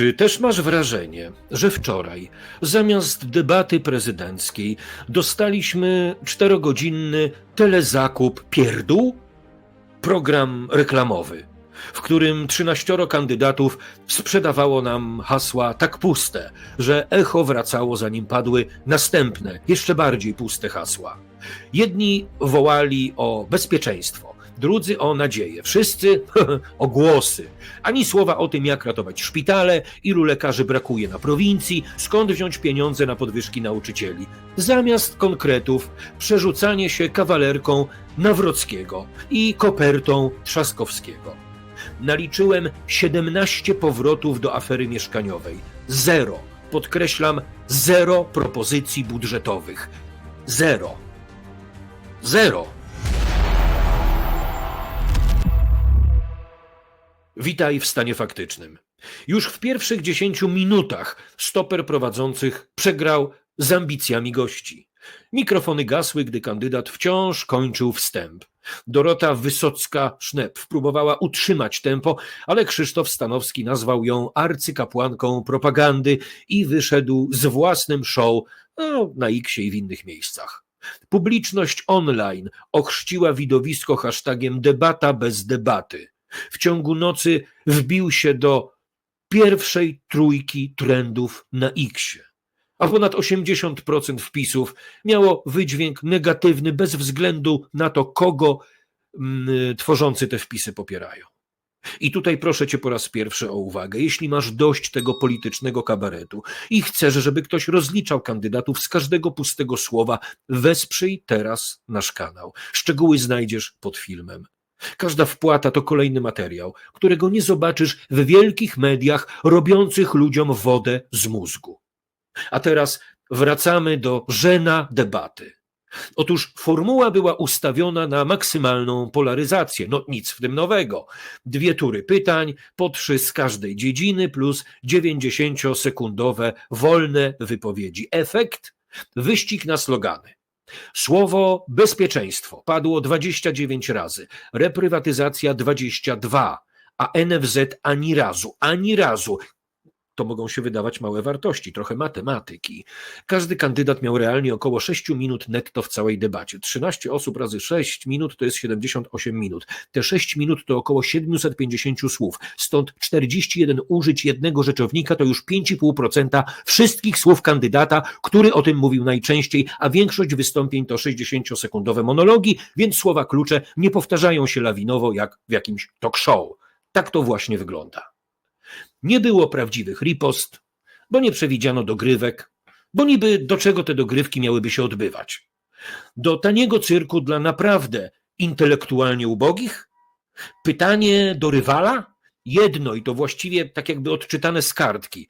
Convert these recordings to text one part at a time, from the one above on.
Czy też masz wrażenie, że wczoraj zamiast debaty prezydenckiej dostaliśmy czterogodzinny telezakup pierdół? Program reklamowy, w którym trzynaścioro kandydatów sprzedawało nam hasła tak puste, że echo wracało zanim padły następne, jeszcze bardziej puste hasła. Jedni wołali o bezpieczeństwo, drudzy o nadzieję, wszyscy o głosy. Ani słowa o tym, jak ratować szpitale, ilu lekarzy brakuje na prowincji, skąd wziąć pieniądze na podwyżki nauczycieli. Zamiast konkretów, przerzucanie się kawalerką Nawrockiego i kopertą Trzaskowskiego. Naliczyłem 17 powrotów do afery mieszkaniowej. Zero, podkreślam, zero propozycji budżetowych. Zero. Zero. Witaj w stanie faktycznym. Już w pierwszych dziesięciu minutach stoper prowadzących przegrał z ambicjami gości. Mikrofony gasły, gdy kandydat wciąż kończył wstęp. Dorota Wysocka-Sznep próbowała utrzymać tempo, ale Krzysztof Stanowski nazwał ją arcykapłanką propagandy i wyszedł z własnym show no, na X i w innych miejscach. Publiczność online ochrzciła widowisko hashtagiem debata bez debaty. W ciągu nocy wbił się do pierwszej trójki trendów na X. A ponad 80% wpisów miało wydźwięk negatywny bez względu na to, kogo mm, tworzący te wpisy popierają. I tutaj proszę cię po raz pierwszy o uwagę. Jeśli masz dość tego politycznego kabaretu i chcesz, żeby ktoś rozliczał kandydatów z każdego pustego słowa, wesprzyj teraz nasz kanał. Szczegóły znajdziesz pod filmem. Każda wpłata to kolejny materiał, którego nie zobaczysz w wielkich mediach robiących ludziom wodę z mózgu. A teraz wracamy do żena debaty. Otóż formuła była ustawiona na maksymalną polaryzację. No nic w tym nowego. Dwie tury pytań, po trzy z każdej dziedziny, plus 90-sekundowe wolne wypowiedzi. Efekt? Wyścig na slogany. Słowo bezpieczeństwo. Padło 29 razy, reprywatyzacja 22, a NFZ ani razu, ani razu. To mogą się wydawać małe wartości, trochę matematyki. Każdy kandydat miał realnie około 6 minut netto w całej debacie. 13 osób razy 6 minut to jest 78 minut. Te 6 minut to około 750 słów. Stąd 41 użyć jednego rzeczownika to już 5,5% wszystkich słów kandydata, który o tym mówił najczęściej, a większość wystąpień to 60-sekundowe monologi, więc słowa klucze nie powtarzają się lawinowo jak w jakimś talk show. Tak to właśnie wygląda. Nie było prawdziwych ripost, bo nie przewidziano dogrywek, bo niby do czego te dogrywki miałyby się odbywać? Do taniego cyrku dla naprawdę intelektualnie ubogich? Pytanie do rywala? Jedno i to właściwie tak jakby odczytane z kartki.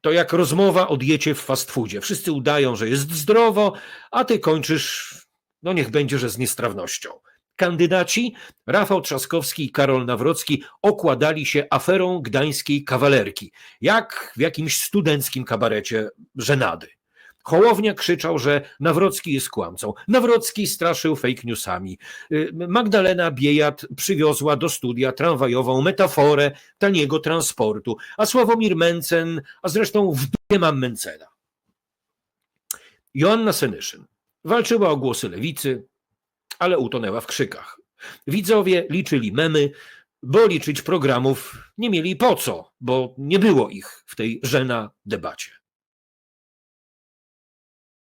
To jak rozmowa o diecie w fast foodzie. Wszyscy udają, że jest zdrowo, a ty kończysz, no niech będzie, że z niestrawnością. Kandydaci Rafał Trzaskowski i Karol Nawrocki okładali się aferą gdańskiej kawalerki, jak w jakimś studenckim kabarecie żenady. Hołownia krzyczał, że Nawrocki jest kłamcą. Nawrocki straszył fake newsami. Y, Magdalena Biejat przywiozła do studia tramwajową metaforę taniego transportu, a Sławomir Mencen, a zresztą w dupie mam Mencena. Joanna Senyszyn walczyła o głosy lewicy, ale utonęła w krzykach. Widzowie liczyli memy, bo liczyć programów nie mieli po co, bo nie było ich w tej żena debacie.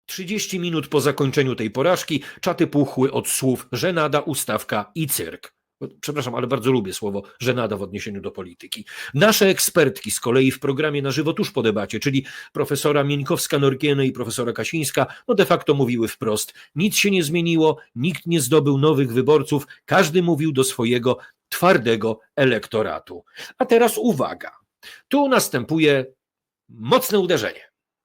30 minut po zakończeniu tej porażki czaty puchły od słów żenada, ustawka i cyrk. Przepraszam, ale bardzo lubię słowo żenada w odniesieniu do polityki. Nasze ekspertki z kolei w programie na żywo tuż po debacie, czyli profesora Mieńkowska-Norkiene i profesora Kasińska, no de facto mówiły wprost, nic się nie zmieniło, nikt nie zdobył nowych wyborców, każdy mówił do swojego twardego elektoratu. A teraz uwaga, tu następuje mocne uderzenie.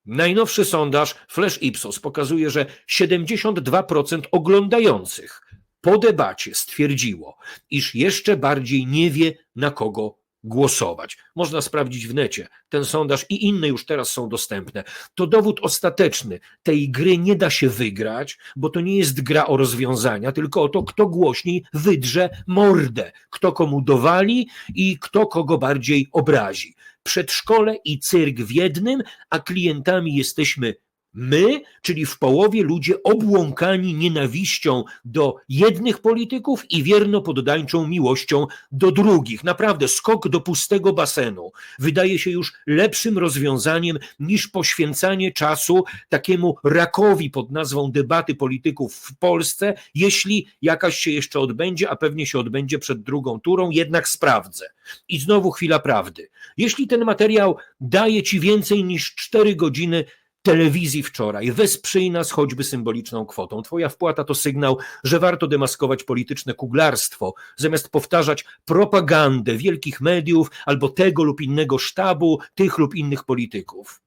Najnowszy sondaż Flash Ipsos pokazuje, że 72% oglądających po debacie stwierdziło, iż jeszcze bardziej nie wie, na kogo głosować. Można sprawdzić w necie. Ten sondaż i inne już teraz są dostępne. To dowód ostateczny. Tej gry nie da się wygrać, bo to nie jest gra o rozwiązania, tylko o to, kto głośniej wydrze mordę, kto komu dowali i kto kogo bardziej obrazi. Przedszkole i cyrk w jednym, a klientami jesteśmy My, czyli w połowie ludzie obłąkani nienawiścią do jednych polityków i wierno poddańczą miłością do drugich. Naprawdę skok do pustego basenu wydaje się już lepszym rozwiązaniem niż poświęcanie czasu takiemu rakowi pod nazwą debaty polityków w Polsce, jeśli jakaś się jeszcze odbędzie, a pewnie się odbędzie przed drugą turą, jednak sprawdzę. I znowu chwila prawdy. Jeśli ten materiał daje ci więcej niż 4 godziny telewizji wczoraj. Wesprzyj nas choćby symboliczną kwotą. Twoja wpłata to sygnał, że warto demaskować polityczne kuglarstwo, zamiast powtarzać propagandę wielkich mediów albo tego lub innego sztabu, tych lub innych polityków.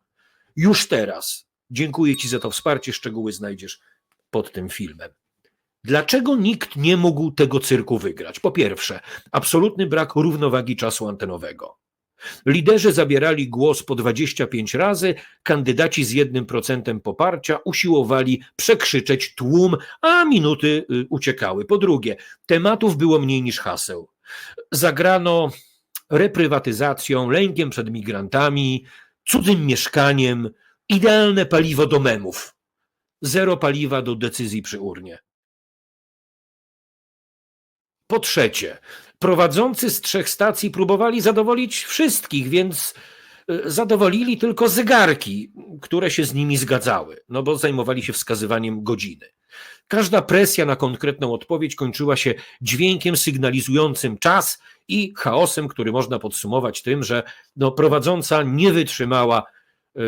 Już teraz dziękuję Ci za to wsparcie. Szczegóły znajdziesz pod tym filmem. Dlaczego nikt nie mógł tego cyrku wygrać? Po pierwsze, absolutny brak równowagi czasu antenowego. Liderzy zabierali głos po 25 razy, kandydaci z jednym procentem poparcia usiłowali przekrzyczeć tłum, a minuty y, uciekały. Po drugie, tematów było mniej niż haseł. Zagrano reprywatyzacją, lękiem przed migrantami, cudzym mieszkaniem, idealne paliwo do memów. Zero paliwa do decyzji przy urnie. Po trzecie, prowadzący z trzech stacji próbowali zadowolić wszystkich, więc y, zadowolili tylko zegarki, które się z nimi zgadzały, no bo zajmowali się wskazywaniem godziny. Każda presja na konkretną odpowiedź kończyła się dźwiękiem sygnalizującym czas i chaosem, który można podsumować tym, że no, prowadząca nie wytrzymała y,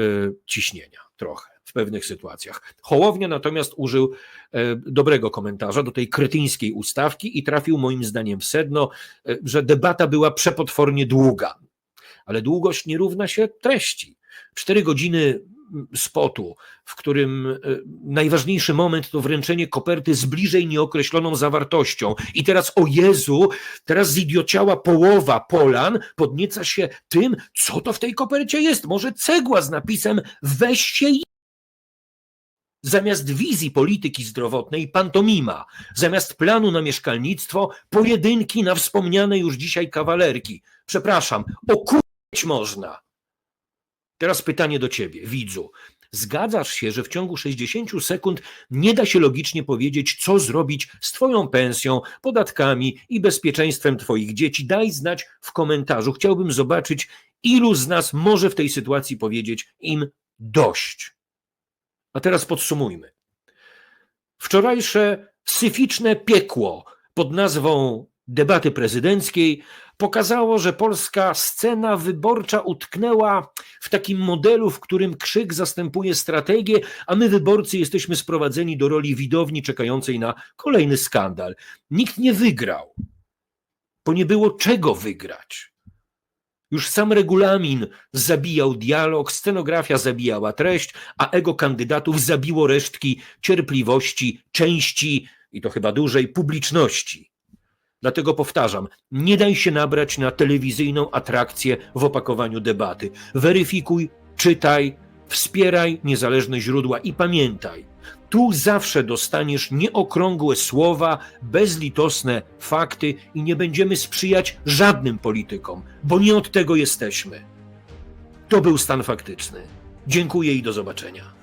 ciśnienia trochę pewnych sytuacjach. Hołownia natomiast użył e, dobrego komentarza do tej kretyńskiej ustawki i trafił moim zdaniem w sedno, e, że debata była przepotwornie długa. Ale długość nie równa się treści. Cztery godziny spotu, w którym e, najważniejszy moment to wręczenie koperty z bliżej nieokreśloną zawartością. I teraz, o Jezu, teraz zidiociała połowa Polan podnieca się tym, co to w tej kopercie jest. Może cegła z napisem weź się Zamiast wizji polityki zdrowotnej pantomima, zamiast planu na mieszkalnictwo pojedynki na wspomniane już dzisiaj kawalerki. Przepraszam, okuć można. Teraz pytanie do ciebie, widzu. Zgadzasz się, że w ciągu 60 sekund nie da się logicznie powiedzieć, co zrobić z Twoją pensją, podatkami i bezpieczeństwem Twoich dzieci? Daj znać w komentarzu. Chciałbym zobaczyć, ilu z nas może w tej sytuacji powiedzieć im dość. A teraz podsumujmy. Wczorajsze syficzne piekło pod nazwą debaty prezydenckiej pokazało, że polska scena wyborcza utknęła w takim modelu, w którym krzyk zastępuje strategię, a my wyborcy jesteśmy sprowadzeni do roli widowni czekającej na kolejny skandal. Nikt nie wygrał, bo nie było czego wygrać. Już sam regulamin zabijał dialog, scenografia zabijała treść, a ego kandydatów zabiło resztki cierpliwości, części i to chyba dużej publiczności. Dlatego powtarzam, nie daj się nabrać na telewizyjną atrakcję w opakowaniu debaty. Weryfikuj, czytaj, wspieraj niezależne źródła i pamiętaj, tu zawsze dostaniesz nieokrągłe słowa, bezlitosne fakty i nie będziemy sprzyjać żadnym politykom, bo nie od tego jesteśmy. To był stan faktyczny. Dziękuję i do zobaczenia.